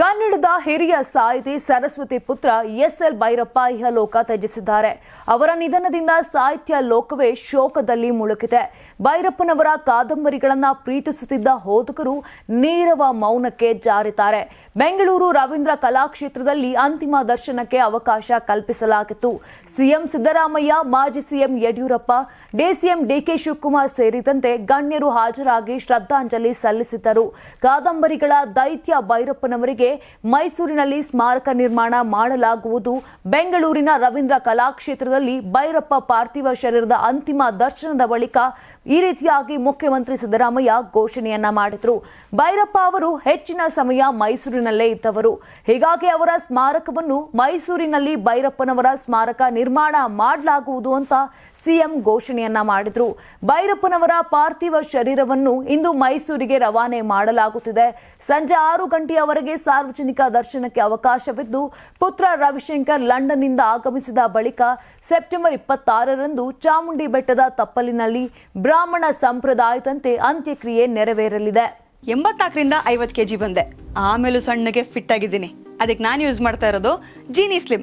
ಕನ್ನಡದ ಹಿರಿಯ ಸಾಹಿತಿ ಸರಸ್ವತಿ ಪುತ್ರ ಎಸ್ ಎಲ್ ಭೈರಪ್ಪ ಇಹಲೋಕ ತ್ಯಜಿಸಿದ್ದಾರೆ. ಅವರ ನಿಧನದಿಂದ ಸಾಹಿತ್ಯ ಲೋಕವೇ ಶೋಕದಲ್ಲಿ ಮುಳುಗಿದೆ. ಭೈರಪ್ಪನವರ ಕಾದಂಬರಿಗಳನ್ನ ಪ್ರೀತಿಸುತ್ತಿದ್ದ ಓದುಗರು ನೀರವ ಮೌನಕ್ಕೆ ಜಾರಿದ್ದಾರೆ. ಬೆಂಗಳೂರು ರವೀಂದ್ರ ಕಲಾಕ್ಷೇತ್ರದಲ್ಲಿ ಅಂತಿಮ ದರ್ಶನಕ್ಕೆ ಅವಕಾಶ ಕಲ್ಪಿಸಲಾಗಿತ್ತು. ಸಿಎಂ ಸಿದ್ದರಾಮಯ್ಯ, ಮಾಜಿ CM Yediyurappa, DCM DK Shivakumar ಸೇರಿದಂತೆ ಗಣ್ಯರು ಹಾಜರಾಗಿ ಶ್ರದ್ಧಾಂಜಲಿ ಸಲ್ಲಿಸಿದ್ದರು. ಕಾದಂಬರಿಗಳ ದೈತ್ಯ ಭೈರಪ್ಪನವರಿಗೆ ಮೈಸೂರಿನಲ್ಲಿ ಸ್ಮಾರಕ ನಿರ್ಮಾಣ ಮಾಡಲಾಗುವುದು. ಬೆಂಗಳೂರಿನ ರವೀಂದ್ರ ಕಲಾಕ್ಷೇತ್ರದಲ್ಲಿ ಭೈರಪ್ಪ ಪಾರ್ಥಿವ ಶರೀರದ ಅಂತಿಮ ದರ್ಶನದ ಬಳಿಕ ಈ ರೀತಿಯಾಗಿ ಮುಖ್ಯಮಂತ್ರಿ ಸಿದ್ದರಾಮಯ್ಯ ಘೋಷಣೆಯನ್ನ ಮಾಡಿದ್ರು. ಭೈರಪ್ಪ ಅವರು ಹೆಚ್ಚಿನ ಸಮಯ ಮೈಸೂರಿನಲ್ಲೇ ಇದ್ದವರು. ಹೀಗಾಗಿ ಅವರ ಸ್ಮಾರಕವನ್ನು ಮೈಸೂರಿನಲ್ಲಿ ಭೈರಪ್ಪನವರ ಸ್ಮಾರಕ ನಿರ್ಮಾಣ ಮಾಡಲಾಗುವುದು ಅಂತ ಸಿಎಂ ಘೋಷಣೆಯನ್ನ ಮಾಡಿದ್ರು. ಭೈರಪ್ಪನವರ ಪಾರ್ಥಿವ ಶರೀರವನ್ನು ಇಂದು ಮೈಸೂರಿಗೆ ರವಾನೆ ಮಾಡಲಾಗುತ್ತಿದೆ. ಸಂಜೆ ಆರು ಗಂಟೆಯವರೆಗೆ ಸಾರ್ವಜನಿಕ ದರ್ಶನಕ್ಕೆ ಅವಕಾಶವಿದ್ದು, ಪುತ್ರ ರವಿಶಂಕರ್ ಲಂಡನ್ನಿಂದ ಆಗಮಿಸಿದ ಬಳಿಕ ಸೆಪ್ಟೆಂಬರ್ ಇಪ್ಪತ್ತಾರರಂದು ಚಾಮುಂಡಿ ಬೆಟ್ಟದ ತಪ್ಪಲಿನಲ್ಲಿ ಬ್ರಾಹ್ಮಣ ಸಂಪ್ರದಾಯದಂತೆ ಅಂತ್ಯಕ್ರಿಯೆ ನೆರವೇರಲಿದೆ. ಎಂಬತ್ನಾಲ್ಕರಿಂದ ಐವತ್ತು ಕೆಜಿ ಬಂದೆ. ಆಮೇಲೂ ಸಣ್ಣಗೆ ಫಿಟ್ ಆಗಿದ್ದೀನಿ. ಅದಕ್ಕೆ ನಾನು ಯೂಸ್ ಮಾಡ್ತಾ ಇರೋದು ಜೀನಿ ಸ್ಲಿಮ್